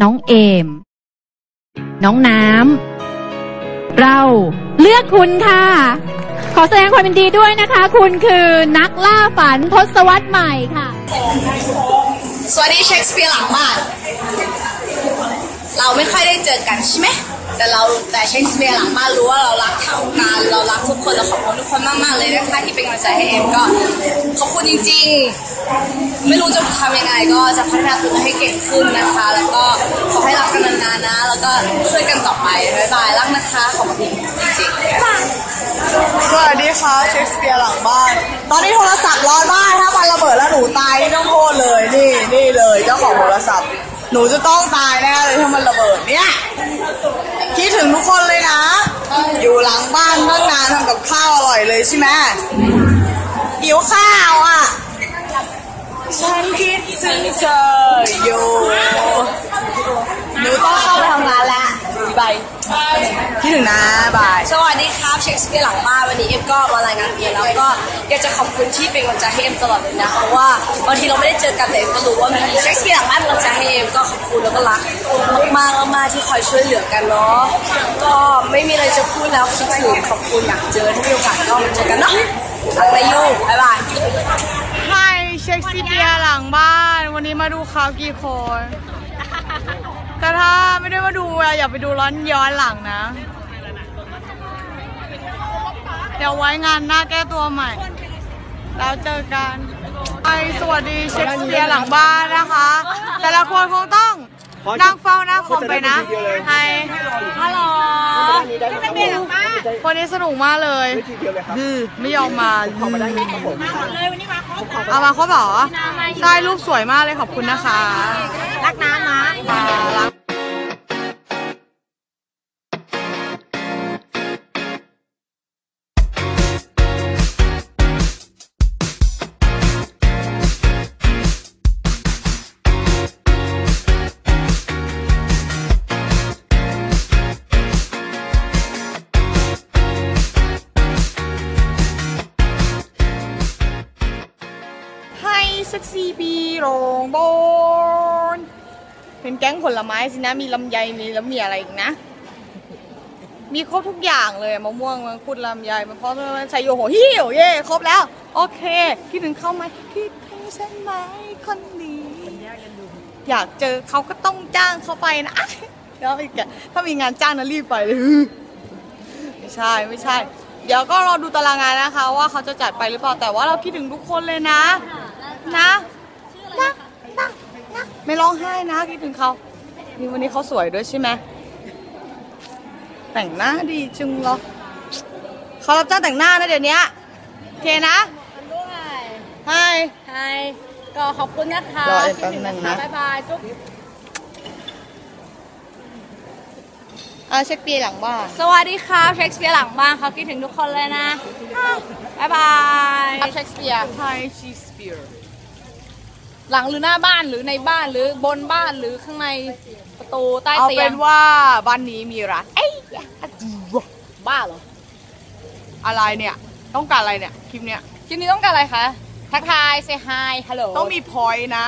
น้องเอม น้องน้ำ เราเลือกคุณค่ะ ขอแสดงความยินดีด้วยนะคะ คุณคือนักล่าฝันทศวรรษใหม่ค่ะ สวัสดีเชคสเปียร์หลังมาก เราไม่ค่อยได้เจอกันใช่ไหม แต่เราแต่เชคสเปียร์หลังบ้านรู้ว่าเรารักทางการเรารักทุกคนเราขอบคุณทุกคนมากๆเลยนะคะที่เป็นกำลังใจให้เอ็มก็ขอบคุณจริง ๆ ไม่รู้จะทำยังไงก็จะพัฒนาตัวเองให้เก่งขึ้นนะคะ แล้วก็ขอให้รักกันนานๆนะ แล้วก็ช่วยกันต่อไปบ๊ายบายรักนะคะขอบคุณจริงๆสวัสดีค่ะเชคสเปียร์หลังบ้าน ตอนนี้โทรศัพท์ร้อนมากถ้ามันระเบิดแล้วหนูตายนี่ต้องโทษเลยนี่นี่เลยเจ้าของโทรศัพท์ หนูจะต้องตายแน่เลยถ้ามันระเบิดเนี่ยคิดถึงทุกคนเลยนะ อยู่หลังบ้านตั้งนานทำกับข้าวอร่อยเลยใช่ไหมหิวข้าวอะ ฉันคิดถึงเธออยู่ หนูต้องเข้าไปทำงานแล้ว บายคิดถึงนะบาย สวัสดีครับเชคสเปียร์หลังบ้านวันนี้เอ็มก็มารายงานเอ็มแล้วก็อยากจะขอบคุณที่เป็นกำลังใจให้เอ็มตลอดเลยนะเพราะว่าบางทีเราไม่ได้เจอกันแต่เอ็มก็รู้ว่ามีเชคสเปียร์หลังบ้านเป็นกำลังใจให้เอ็มก็ขอบคุณแล้วก็รักมากๆมากๆที่คอยช่วยเหลือกันเนาะก็ไม่มีอะไรจะพูดแล้วคิดถึงขอบคุณอยากเจอถ้ามีโอกาสก็มาเจอกันเนาะรักนยูบ๊ายบายไฮเช็คซีเปียร์หลังบ้าน วันนี้มาดูเขากี่คน แต่ถ้าไม่ได้มาดูอะอย่าไปดูร้อนย้อนหลังนะ เดี๋ยวไว้งานหน้าแก้ตัวใหม่ แล้วเจอกันไอสวัสดีเช็คสเปียร์หลังบ้านนะคะ แต่ละคนคงต้องนั่งเฝ้าหน้าคอมไปนะไฮฮัลโหลวันนี้สนุกมากเลยดื้อไม่ยอมมาเอามาครบเหรอใช่รูปสวยมากเลยขอบคุณนะคะ รักน้ำนะรัก ให้สักสี่ปีโรงบนเป็นแก๊งผลไม้สินะ มีลำไย มีแล้วมีอะไรอีกนะ มีครบทุกอย่างเลยมะม่วงมังคุดลำไยมันเพร้าะมันใสโยโหฮิวเย่ครบแล้ว โอเคคิดถึงเข้าไหมคิดถึงฉันไหมคนนี้อยากเจอเขาก็ต้องจ้างเขาไปนะแล้วอีกถ้ามีงานจ้างนะรีบไปเลยไม่ใช่ไม่ใช่ เดี๋ยวก็รอดูตารางงานนะคะ ว่าเขาจะจัดไปหรือเปล่าแต่ว่าเราคิดถึงทุกคนเลยนะ นะนะนะนะไม่ร้องไห้นะคิดถึงเขานี่วันนี้เขาสวยด้วยใช่ไหมแต่งหน้าดีจึงเหรอเขารับจ้างแต่งหน้านะเดี๋ยวนี้โอเคนะด้วยใช่ใช่ก็ขอบคุณนะคะรออีกแป๊บนึงนะบ๊ายบายจุ๊บอ่าเช็คปีหลังบ้านสวัสดีครับเชคสเปียร์หลังบ้านเขาคิดถึงทุกคนเลยนะบ๊ายบาย เช็คปีไฮชีสเปียร์ หลังหรือหน้าบ้านหรือในบ้านหรือบนบ้านหรือข้างในประตูใต้เอาเตียเป็งนว่าบ้านนี้มีร้านเอ้ยบ้าเหรออะไรเนี่ย ต้องการอะไรเนี่ยคลิปเนี้ยคลิปนี้ต้องการอะไรคะทักทาย say hi ฮัลโหลต้องมีพอยต์นะ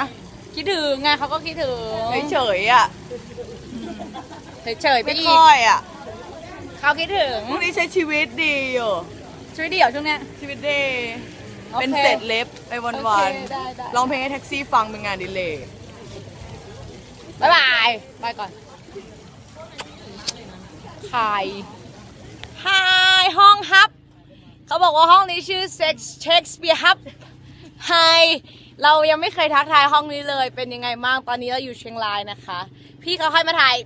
คิดถึงไงเขาก็คิดถึงเฉยๆอะเฉยๆไปไม่อีค่กอยอะเขาคิดถึงพวกนี้ใช้ชีวิตดีอยู่ช่วยเดี่ยวช่วงเนี้ยชีวิตดีโอ เคเป็นเศษเล็บไปวันโอวัเคนได้ได้ ร้องเพลงให้แท็กซี่ฟังเป็นงานอดิเลกบ๊ายบายบายก่อนใคร Hi ห้องฮับ เขาบอกว่าห้องนี้ชื่อ Sex Shakespeare Hub Hi เรายังไม่เคยทักทายห้องนี้เลย เป็นยังไงบ้าง ตอนนี้เราอยู่เชียงรายนะคะ พี่เขาให้มาถ่าย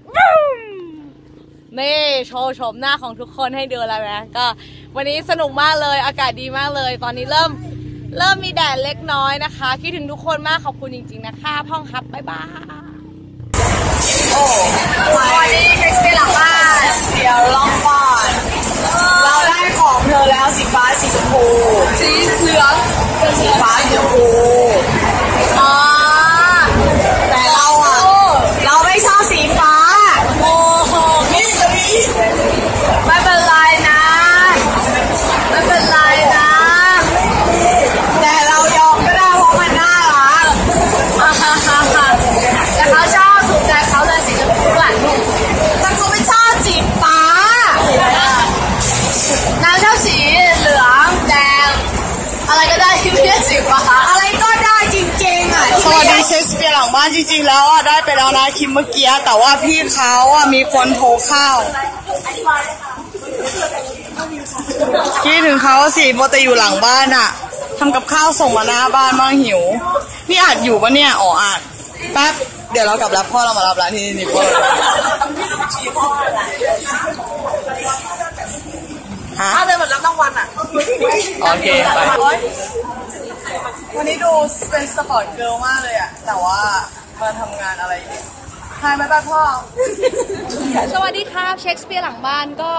นี่โชว์โฉมหน้าของทุกคนให้ดูแล้วนะ ก็วันนี้สนุกมากเลย อากาศดีมากเลย ตอนนี้เริ่ม เริ่มมีแดดเล็กน้อยนะคะ คิดถึงทุกคนมากขอบคุณจริง ๆ นะคะพ่องครับบ๊ายบายวันนี้เช็คสเปียหลังบ้านเดี๋ยวลองก่อนเราได้ของเธอแล้วสีฟ้าสีชมพูสีเหลืองสีฟ้าสีชมพู ที่ไม่ได้สีฟ้อะไรก็ได้จริงๆอะสวัสดีเชสเปียร์หลังบ้านจริงๆ แล้วอะได้ไปแล้วนะคิมเมื่อกี้แต่ว่าพี่เขาอะมีคนโทรเข้าคิดถึงเขาสิโมแต่อยู่หลังบ้านอะทำกับข้าวส่งมาหน้าบ้านบ้างหิว นี่อาจอยู่ปะเนี่ยอ๋ออาจแป๊บเดี๋ยวเรากลับรับพ่อเรามารับร้านที่นี่พ่อ ถ้าเลยเหมือนรับรางวัลอะ โอเคไปวันนี้ดูเป็นสปอร์ตเกิร์ลมากเลยอะแต่ว่ามาทำงานอะไรเนี่ยทายไหมป้าพ่อ สวัสดีครับเช็คสเปียร์หลังบ้านก็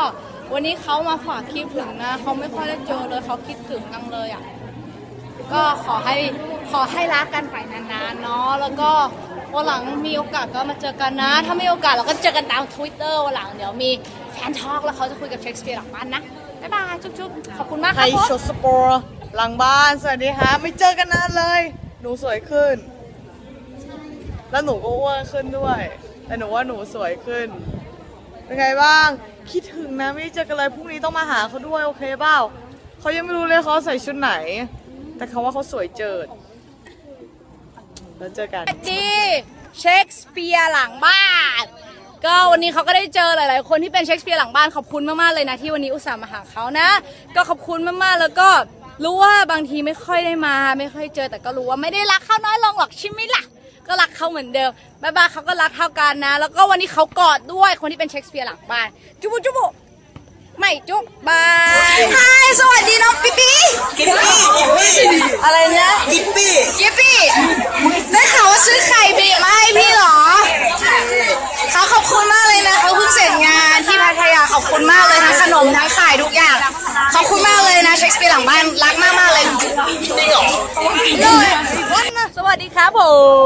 วันนี้เขามาฝากคิดถึงนะเขาไม่ค่อยได้เจอเลยเขาคิดถึงจังเลยอะ ก็ขอให้ขอให้รักกันไปนานๆเนาะแล้วก็วันหลังมีโอกาสก็มาเจอกันนะ ถ้าไม่มีโอกาสเราก็เจอกันตาม Twitter วันหลังเดี๋ยวมี แฟนทอล์กแล้วเขาจะคุยกับเช็คสเปียร์หลังบ้านนะ บ๊ายบาย จุ๊บๆ ขอบคุณมากคไทรับยผมโชว์สปอร์หลังบ้าน สวัสดีฮะไม่เจอกันนานเลย หนูสวยขึ้น แล้วหนูก็อ้วนขึ้นด้วย แต่หนูว่าหนูสวยขึ้น เป็นไงบ้าง คิดถึงนะไม่ได้เจอกันเลยพรุ่งนี้ต้องมาหาเขาด้วยโอเคเปล่าเขายังไม่รู้เลยเขาใส่ชุดไหน แต่เขาว่าเขาสวยเจิด แล้วเจอกันสวัสดีเช็คสเปียร์หลังบ้าน ก็วันนี้เขาก็ได้เจอหลาย ๆ คนที่เป็นเช็คสเปียร์หลังบ้านขอบคุณมาก ๆ เลยนะ ที่วันนี้อุตส่าห์มาหาเขานะ ก็ขอบคุณมาก ๆ แล้วก็รู้ว่าบางทีไม่ค่อยได้มา ไม่ค่อยเจอแต่ก็รู้ว่าไม่ได้รักเขาน้อยลงหรอกใช่ไหมล่ะก็รักเขาเหมือนเดิมบ๊ายบายเขาก็รักเท่ากันนะ แล้วก็วันนี้เขากอดด้วยคนที่เป็นเช็คสเปียร์หลังบ้าน จุบุจุบุไม่จุบบายฮายสวัสดีน้องปิ๊ปี้กิ๊ปปี้อะไรเนี่ยกิ๊ปปี้กิ๊ปปี้ได้ข่าวว่าซื้อไข่เบะมาให้พี่เหรอ งบ้านรักมากมากๆเลยจริงเหรอเลยสวัสดีครับผ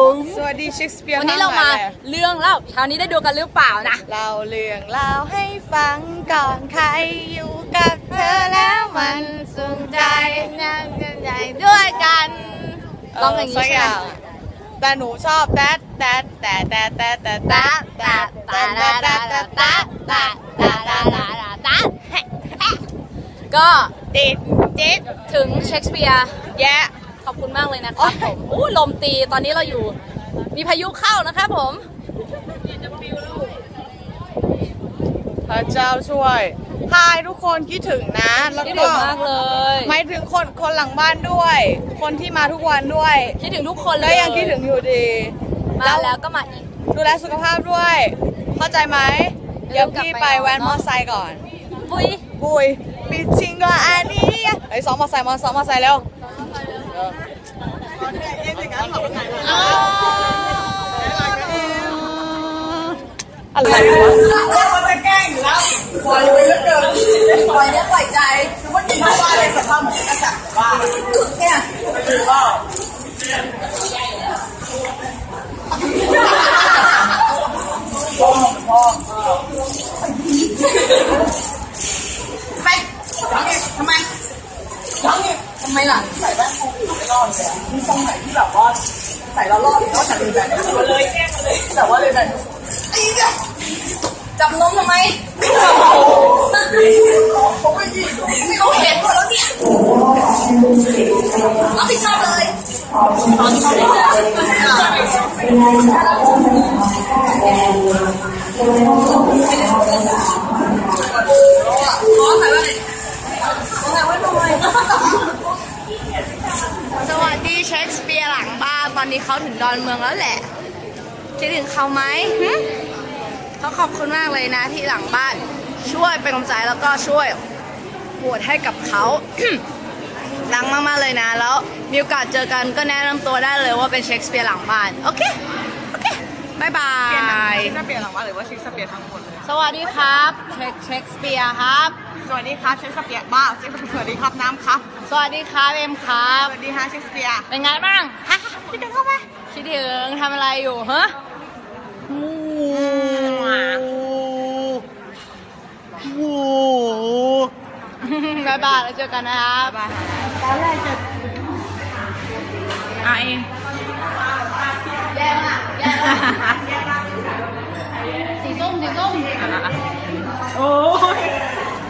ม สวัสดีเชคสเปียร์วันนี้เรามาเรื่องเล่าเช้านี้ได้ดูกันหรือเปล่านะเล่าเรื่องเล่าให้ฟังก่อนใครอยู่กับเธอแล้วมันสุขใจนั่งใหญ่ด้วยกันร้องอย่างนี้สักใช่อไหมย่างแต่หนูชอบแต๊ดแต๊ดแต่แต่แต่แต่แต่แต่แต่แต่แต่แต่แต่แต่ก็ติด จิตถึงเชคสเปียร์แยะขอบคุณมากเลยนะครับผมอู้ลมตีตอนนี้เราอยู่ มีพายุเข้านะครับผม พระเจ้าช่วยพายทุกคนคิดถึงนะ แล้วคิดก็ถึงมากเลยหมายถึงคนคนหลังบ้านด้วย คนที่มาทุกวันด้วยคิดถึงทุกคนเลก็ยยังคิดถึงอยู่ดี มาแล้วก็มาอีก ดูแลสุขภาพด้วย เข้าใจไหม เดี๋ยวพี่ไปแวนมอไซค์ก่อน ปุ้ย ปุยปิดชิงก็อันนี้ ไอ้ยซ้อมมอไซค์มาซ้อมมอไซค์เร็วอะไรวะมันจะแกล้งอยู่แล้วปล่อยไปแล้วเกินปล่อยเนื้อปล่อยใจว่าจริงว่าอะไรสภาพเหมือนกันจ้ะว่าเนี่ย สวัสดีเช็คสเปียร์หลังบ้านตอนนี้เขาถึงดอนเมืองแล้วแหละคิดถึงเขาไหมเขาขอบคุณมากเลยนะที่หลังบ้าน ช่วยเป็นกำลังใจแล้วก็ช่วยโหวตให้กับเขา ดังมากๆเลยนะ แล้วมีโอกาสเจอกันก็แนะนำตัวได้เลยว่าเป็นเช็คสเปียร์หลังบ้าน โอเค โอเคบายบาเปลี่ยนยชิคสเปียร์หลังบ้านหรือว่าชิคสเปียร์ทั้งหมดเลยสวัสดีครับเช็คเช็คสเปียร์ครับ สวัสดีครับชิคสเปียร์บ้าชิคสวัสดีครับน้ำครับ สวัสดีครับเอ็มครับ สวัสดีฮะชิคสเปียร์ เป็นไงบ้างฮะคิดถึงเขาไหมคิดถึงทำอะไรอยู่ฮะโอ้บายบายแล้วเจอกันนะครับ อาเองแย่มากแย่มากสีส้มสีส้มโอ้ย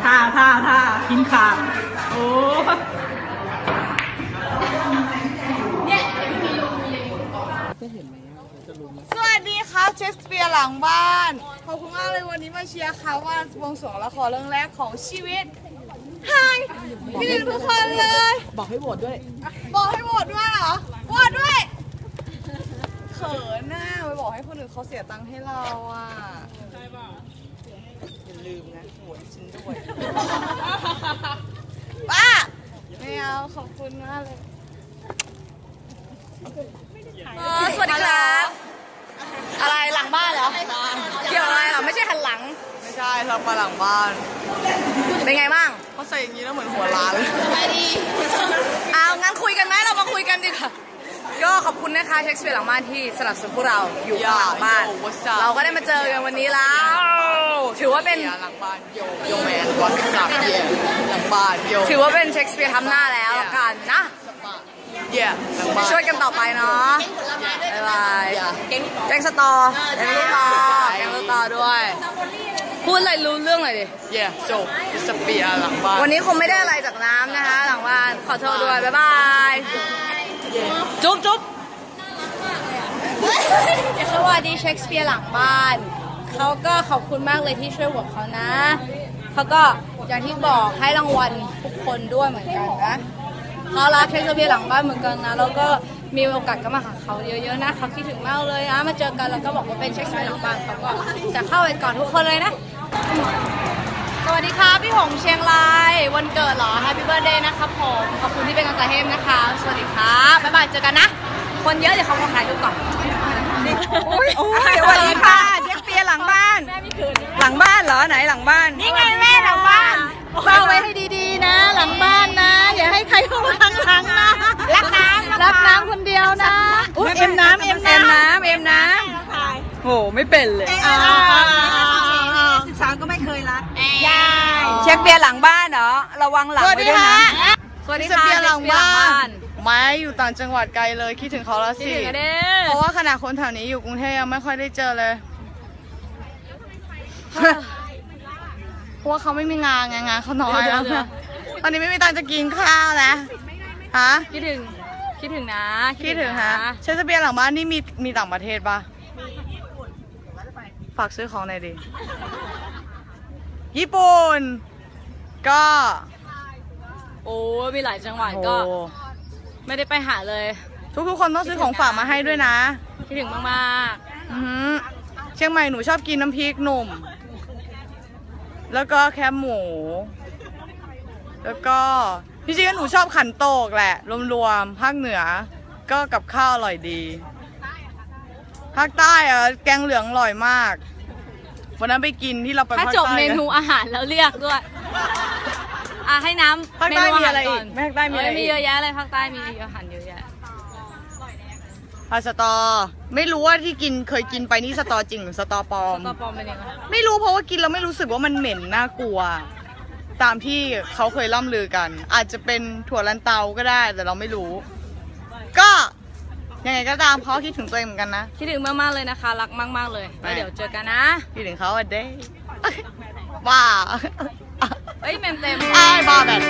ท่าท่าท่ากินขาดโอ้ยเนี่ยจะเห็นไหมจะลุมดีครับเชสเปียร์หลังบ้าน ขอบคุณมากเลยวันนี้มาเชียร์เขาว่าวงสวงละครเรื่องแรกของชีวิต ไฮพี่ดินทุกคนเลย บอกให้โหวตด้วย บอกให้โหวตด้วยเหรอโหวตด้วย เขินน่าไปบอกให้คนอื่นเขาเสียตังค์ให้เราอะอย่าลืมนะโหวตให้ฉันด้วยป้าไม่เอาขอบคุณมากเลยเออสวัสดีครับ อะไร ใช่เรามาหลังบ้าน เป็นไงบ้างเขาใส่อย่างนี้แล้วเหมือนหัวล้านเลยเอางั้นคุยกันไหมเรามาคุยกันดีกว่าก็ขอบคุณนะคะเช็คสเปียร์หลังบ้านที่สนับสนุนพวกเราอยู่ข้างหลังบ้าน เราก็ได้มาเจอกันวันนี้แล้ว ถือว่าเป็นหลังบ้านโยโยแมนวัสซับเย่หลังบ้านโยถือว่าเป็นเช็คสเปียร์ทำหน้าแล้วละกันนะเย่หลังบ้านช่วยกันต่อไปเนาะบ๊ายบายแกงสตอแกงลูกตอแกงลูกตอด้วย พูดอะไรรู้เรื่องหน่อยดิเย่โซสเปียร์หลังบ้านวันนี้คงไม่ได้อะไรจากน้ำนะคะ หลังบ้านขอโทษด้วย บ๊ายบาย จุ๊บจุ๊บสวัสดีเช็คสเปียร์หลังบ้าน เขาก็ขอบคุณมากเลยที่ช่วยโหวตเขานะ เขาก็อย่างที่บอกให้รางวัลทุกคนด้วยเหมือนกันนะเขารักเช็คสเปียร์หลังบ้านเหมือนกันนะ แล้วก็ มีโอกาสก็มาหาเขาเยอะๆนะเขาคิดถึงมากเลยนะมาเจอกันแล้วก็บอกว่าเป็นเช็คสเปียร์หลังบ้านเขาก็จะเข้าไปก่อนทุกคนเลยนะ สวัสดีค่ะพี่หงเชียงราย วันเกิดเหรอ Happy Birthday นะครับผมขอบคุณที่เป็นกำลังใจให้นะคะ สวัสดีครับบ๊ายบายเจอกันนะ คนเยอะเดี๋ยวเขามาถ่ายรูปก่อนสวัสดีค่ะเช็คเปียร์หลังบ้าน หลังบ้านเหรอไหนหลังบ้าน นี่ไงแม่หลังบ้านเฝ้าไว้ให้ดีๆนะ หลังบ้านนะ อย่าให้ใครเข้ามาทางหลังนะรักน้ำรักน้ำคนเดียวนะอุ๊ยเอ็มน้ำเอ็มน้ำเอ็มน้ำ โหไม่เป็นเลยสิบสามก็ไม่เคยรักเช็คเบียร์หลังบ้านเหรอ ระวังหลังสวัสไว้ดีด้วยค่ะนะสวัสดีสค่ะเปียร์หลังบ้าเช็คเปียร์หลังบ้านนไม่อยู่ต่างจังหวัดไกลเลยคิดถึงเขาแล้วคิดสิถึงอะเด้เพราะว่าขนาดคนแถวนี้อยู่กรุงเทพยังไม่ค่อยได้เจอเลยเพราะว่าเขาไม่มีงานไงงานเขาน้อยแล้วตอนนี้ไม่มีตังค์จะกินข้าวแล้วฮะคิดถึงคิดถึงนะ คิดถึงนฮะใช้สเปียร์หลังบ้านนี่มีมีต่างประเทศปะ ฝากซื้อของหน่อยดิ ญี่ปุ่น ก็ โอ้มีหลายจังหวัดโอ้ก็ไม่ได้ไปหาเลยทุกทุกๆคนต้องซื้อของฝากมาให้ด้วยนะ คิดถึงมากอือหือเชียงใหม่หนูชอบกินน้ำพริกหนุ่ม แล้วก็แคบหมู แล้วก็พี่จริงๆหนูชอบขันโตกแหละ รวมๆภาคเหนือ ก็กับข้าวอร่อยดี ภาคใต้อะแกงเหลืองอร่อยมากวันนั้นไปกินที่เราไปๆถ้าภาคจบใต้เมนูอาหารแล้วเรียกด้วย อะให้น้ำภาคเมใต้นูอามีหารอะไรก่อีอกนภาคใต้มีอะไรเอ้ยมีอีกเยอะแยะเลยภาคใต้มีอาหารเยอะแยะ ผัดสตอ ไม่รู้ว่าที่กินเคยกินไปนี่สตอจริงหรือสตอปลอมตอปลอมเป็นยังไงไม่รู้เพราะว่ากินแล้วไม่รู้สึกว่ามันเหม็นน่ากลัว ตามที่เขาเคยล่ำลือกัน อาจจะเป็นถั่วลันเตาก็ได้แต่เราไม่รู้ ก็ ยังไงก็ตามเขาคิดถึงตัวเองเหมือนกันนะคิดถึงมากๆเลยนะคะ รักมากๆเลยแล้วเดี๋ยวเจอกันนะคิดถึงเขาอะเด้ว้าเอ้ยเมมเต็มไอ้ายบาแบบ